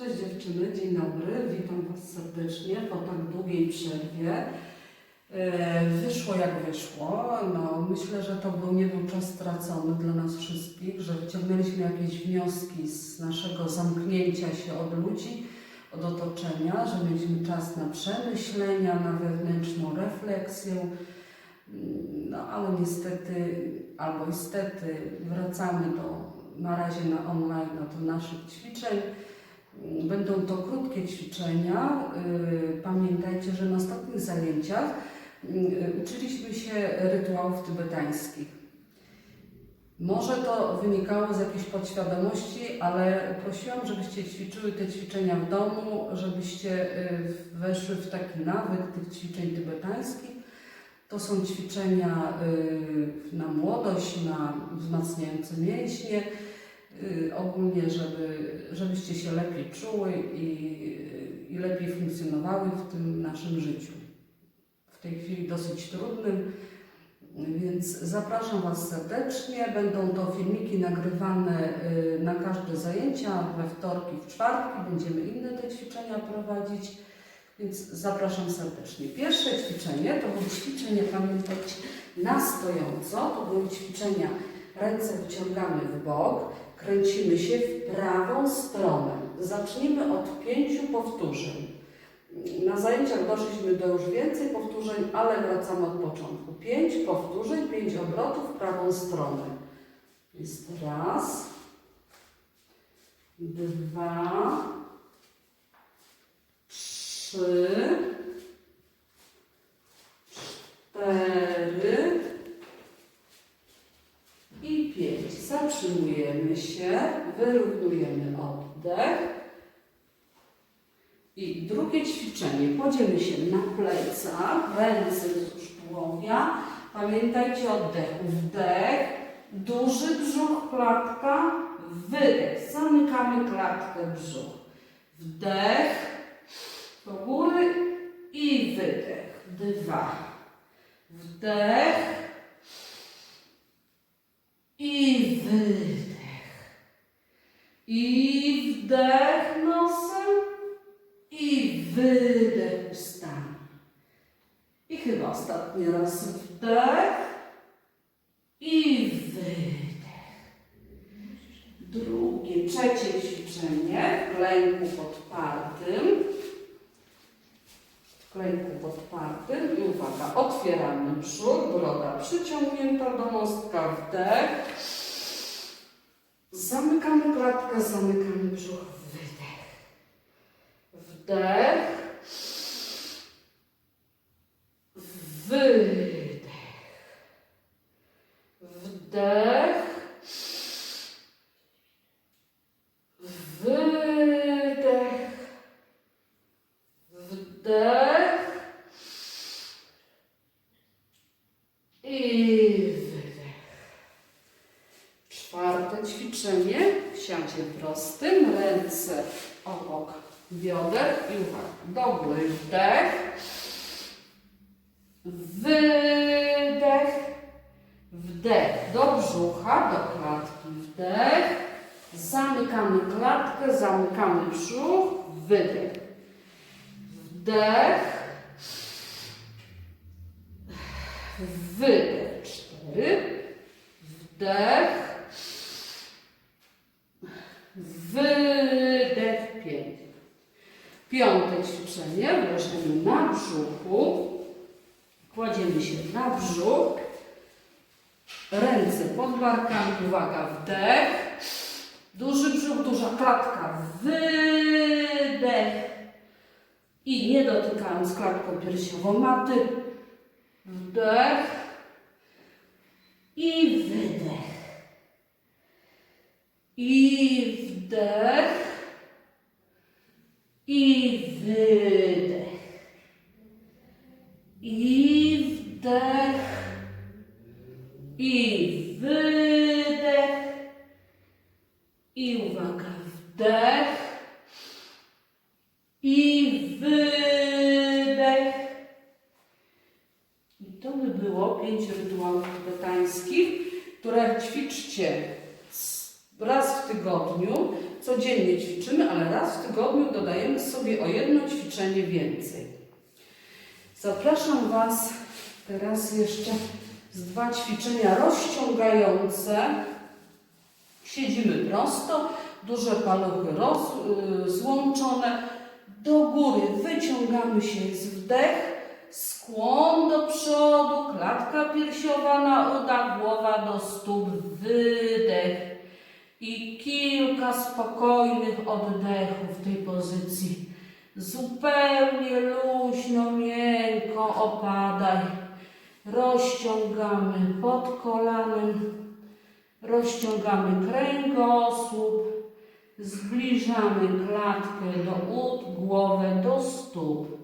Cześć dziewczyny, dzień dobry, witam Was serdecznie po tak długiej przerwie. E, Wyszło jak wyszło, no myślę, że to był, nie był czas stracony dla nas wszystkich, że wyciągnęliśmy jakieś wnioski z naszego zamknięcia się od ludzi, od otoczenia, że mieliśmy czas na przemyślenia, na wewnętrzną refleksję. No ale niestety, albo niestety wracamy do, na razie na online, do naszych ćwiczeń. Będą to krótkie ćwiczenia. Y, Pamiętajcie, że na ostatnich zajęciach y, uczyliśmy się rytuałów tybetańskich. Może to wynikało z jakiejś podświadomości, ale prosiłam, żebyście ćwiczyły te ćwiczenia w domu, żebyście y, weszły w taki nawyk tych ćwiczeń tybetańskich. To są ćwiczenia na młodość, na wzmacniające mięśnie, ogólnie, żeby, żebyście się lepiej czuły i, i lepiej funkcjonowały w tym naszym życiu. W tej chwili dosyć trudnym, więc zapraszam Was serdecznie. Będą to filmiki nagrywane y, na każde zajęcia, we wtorki, w czwartki. Będziemy inne te ćwiczenia prowadzić. Więc zapraszam serdecznie. Pierwsze ćwiczenie to było ćwiczenie, pamiętajcie, na stojąco. To były ćwiczenia, ręce wyciągamy w bok, kręcimy się w prawą stronę. Zacznijmy od pięciu powtórzeń. Na zajęciach doszliśmy do już więcej powtórzeń, ale wracamy od początku. Pięć powtórzeń, pięć obrotów w prawą stronę. Jest raz, dwa, trzy, cztery i pięć. Zatrzymujemy się, wyrównujemy oddech. I drugie ćwiczenie. Kładziemy się na plecach, ręce wzdłuż tułowia. Pamiętajcie oddechu. Wdech, duży brzuch, klatka, wydech. Zamykamy klatkę brzuch. Wdech, do góry i wydech. Dwa. Wdech i wydech. I wdech nosem i wydech ustami. I chyba ostatni raz wdech i wydech. Drugie, trzecie ćwiczenie w klęku podpartym. W klęku podpartym i otwieramy brzuch, broda przyciągnięta do mostka, wdech. Zamykamy klatkę, zamykamy brzuch, wydech. Wdech. Wydech. Wdech. Wydech. Wdech. I wydech. Czwarte ćwiczenie. Siadzie prostym, ręce obok bioder i uwaga, do góry wdech, wydech, wdech do brzucha, do klatki, wdech, zamykamy klatkę, zamykamy brzuch, wydech, wdech, wydech, cztery, wdech, wydech, pięć. Piąte ćwiczenie leżeniu na brzuchu. Kładziemy się na brzuch. Ręce pod barkami. Uwaga, wdech. Duży brzuch, duża klatka. Wydech. I nie dotykając klatką piersiową maty. Wdech. I wydech. I wdech. I wydech. I wdech. I wydech. I uwaga, wdech. Pięć rytuałów tybetańskich, które ćwiczcie z raz w tygodniu, codziennie ćwiczymy, ale raz w tygodniu dodajemy sobie o jedno ćwiczenie więcej. Zapraszam Was teraz jeszcze z dwa ćwiczenia rozciągające. Siedzimy prosto, duże paluchy roz, y, złączone. Do góry wyciągamy się, jest wdech, skłon do przodu, klatka piersiowa na udach, głowa do stóp, wydech. I kilka spokojnych oddechów w tej pozycji. Zupełnie luźno, miękko opadaj. Rozciągamy pod kolanem, rozciągamy kręgosłup, zbliżamy klatkę do ud, głowę do stóp,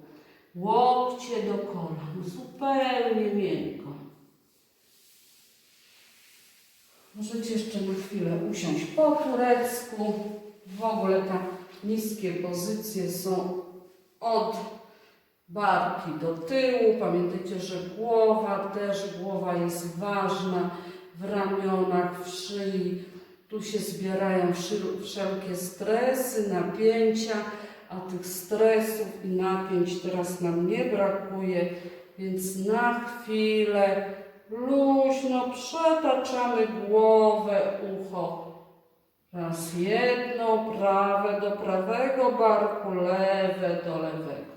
łokcie do kolan, zupełnie miękko. Możecie jeszcze na chwilę usiąść po turecku. W ogóle te niskie pozycje są od barki do tyłu. Pamiętajcie, że głowa też, głowa jest ważna w ramionach, w szyi. Tu się zbierają wszelkie stresy, napięcia, a tych stresów i napięć teraz nam nie brakuje, więc na chwilę luźno przetaczamy głowę, ucho. Raz jedno, prawe do prawego barku, lewe do lewego.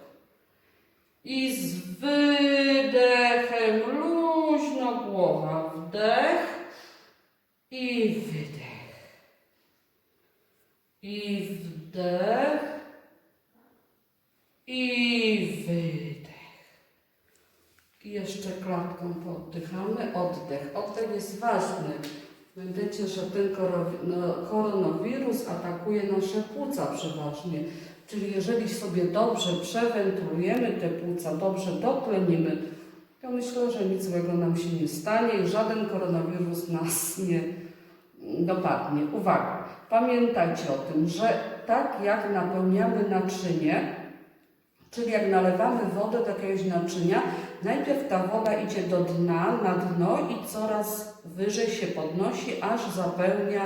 I z wydechem luźno głowa, wdech i wydech. I wdech i wydech. I jeszcze klatką poddychamy, oddech. Oddech jest ważny. Pamiętajcie, że ten no, koronawirus atakuje nasze płuca przeważnie. Czyli jeżeli sobie dobrze przewentylujemy te płuca, dobrze doplenimy, to myślę, że nic złego nam się nie stanie i żaden koronawirus nas nie dopadnie. Uwaga, pamiętajcie o tym, że tak jak napełniamy naczynie, czyli jak nalewamy wodę do jakiegoś naczynia, najpierw ta woda idzie do dna, na dno i coraz wyżej się podnosi, aż zapełnia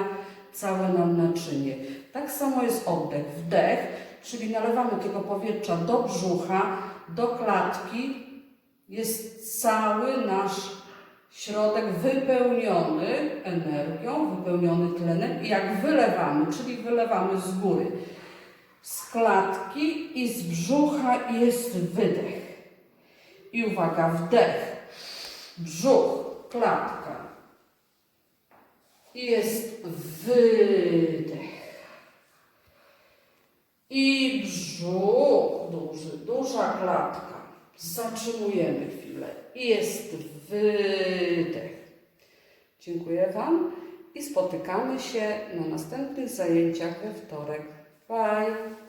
całe nam naczynie. Tak samo jest oddech. Wdech, czyli nalewamy tego powietrza do brzucha, do klatki, jest cały nasz środek wypełniony energią, wypełniony tlenem i jak wylewamy, czyli wylewamy z góry, klatki i z brzucha jest wydech. I uwaga, wdech, brzuch, klatka. I jest wydech. I brzuch duży, duża klatka. Zatrzymujemy chwilę. I jest wydech. Dziękuję Wam i spotykamy się na następnych zajęciach we wtorek. Bye!